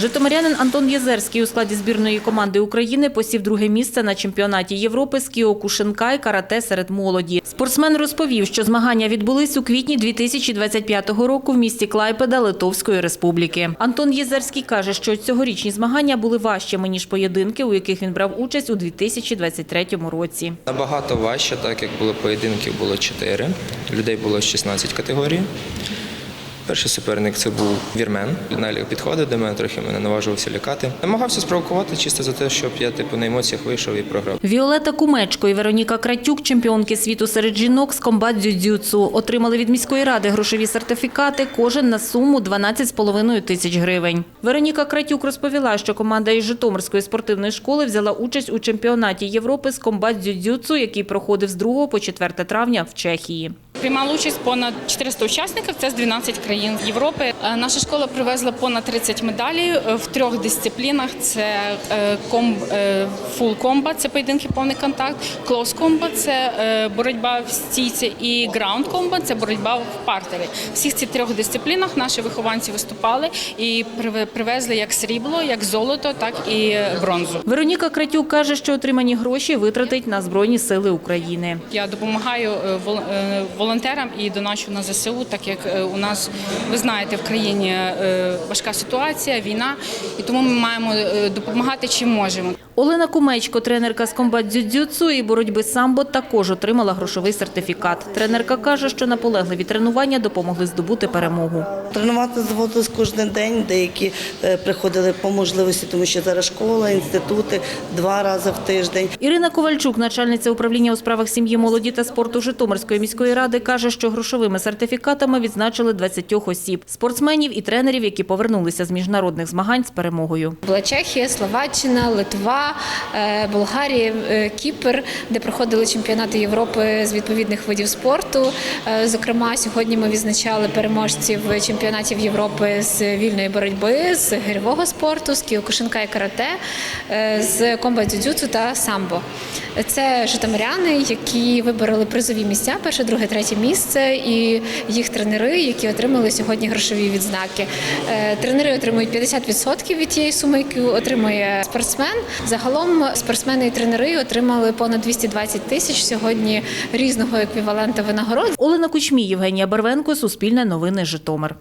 Житомирянин Антон Єзерський у складі збірної команди України посів друге місце на чемпіонаті Європи з кіокушинкай карате серед молоді. Спортсмен розповів, що змагання відбулись у квітні 2025 року в місті Клайпеда Литовської Республіки. Антон Єзерський каже, що цьогорічні змагання були важчими ніж поєдинки, у яких він брав участь у 2023 році. Набагато важче, так як було поєдинків, було 4. Людей було 16 категорій. Перший суперник це був вірмен. Нелі підходив до мене, трохи мене наважувався лякати. Намагався спровокувати чисто за те, щоб я типу на емоціях вийшов і програв. Віолета Кумечко і Вероніка Кратюк, чемпіонки світу серед жінок з комбат дзюдзюцу, отримали від міської ради грошові сертифікати, кожен на суму 12,5 тисяч гривень. Вероніка Кратюк розповіла, що команда із Житомирської спортивної школи взяла участь у чемпіонаті Європи з комбат дзюдзюцу, який проходив з 2 по 4 травня в Чехії. Приймало участь понад 400 учасників, це з 12 країн Європи. Е, Наша школа привезла понад 30 медалей е, в трьох дисциплінах: це фул комбат, це поєдинки повний контакт, клоус комбат це е, боротьба в стійці, і граунд комбат це боротьба в партері. В всіх цих трьох дисциплінах наші вихованці виступали і приве- привезли як срібло, як золото, так і бронзу. Вероніка Кратюк каже, що отримані гроші витратить на Збройні сили України. Я допомагаю вол- е, волонтерам і доначу на ЗСУ, так як е, у нас, ви знаєте, в країні е, важка ситуація, війна, і тому ми маємо е, допомагати чим можемо. Олена Кумечко, тренерка з комбат дзюдзюцу і боротьби самбо, також отримала грошовий сертифікат. Тренерка каже, що наполегливі тренування допомогли здобути перемогу. Тренувати доводилось кожен день. Деякі е, приходили по можливості, тому що зараз школа, інститути два рази в тиждень. Ірина Ковальчук, начальниця управління у справах сім'ї, молоді та спорту Житомирської міської ради, каже, що грошовими сертифікатами відзначили 20 осіб – спортсменів і тренерів, які повернулися з міжнародних змагань з перемогою. Була Чехія, Словаччина, Литва, е, Болгарія, е, Кіпр, де проходили чемпіонати Європи з відповідних видів спорту. Е, Зокрема, сьогодні ми відзначали переможців чемпіонатів Європи з вільної боротьби, з гирьового спорту, з кіокушинка і карате, з комбат дзюдзюцу та самбо. Це житомиряни, які вибороли призові місця, перше, друге, третє місце, і їх тренери, які отримали сьогодні грошові відзнаки. Тренери отримують 50% від тієї суми, яку отримує спортсмен. Загалом спортсмени і тренери отримали понад 220 тисяч сьогодні різного еквівалента винагород. Олена Кучмій, Євгенія Барвенко, Суспільне новини, Житомир.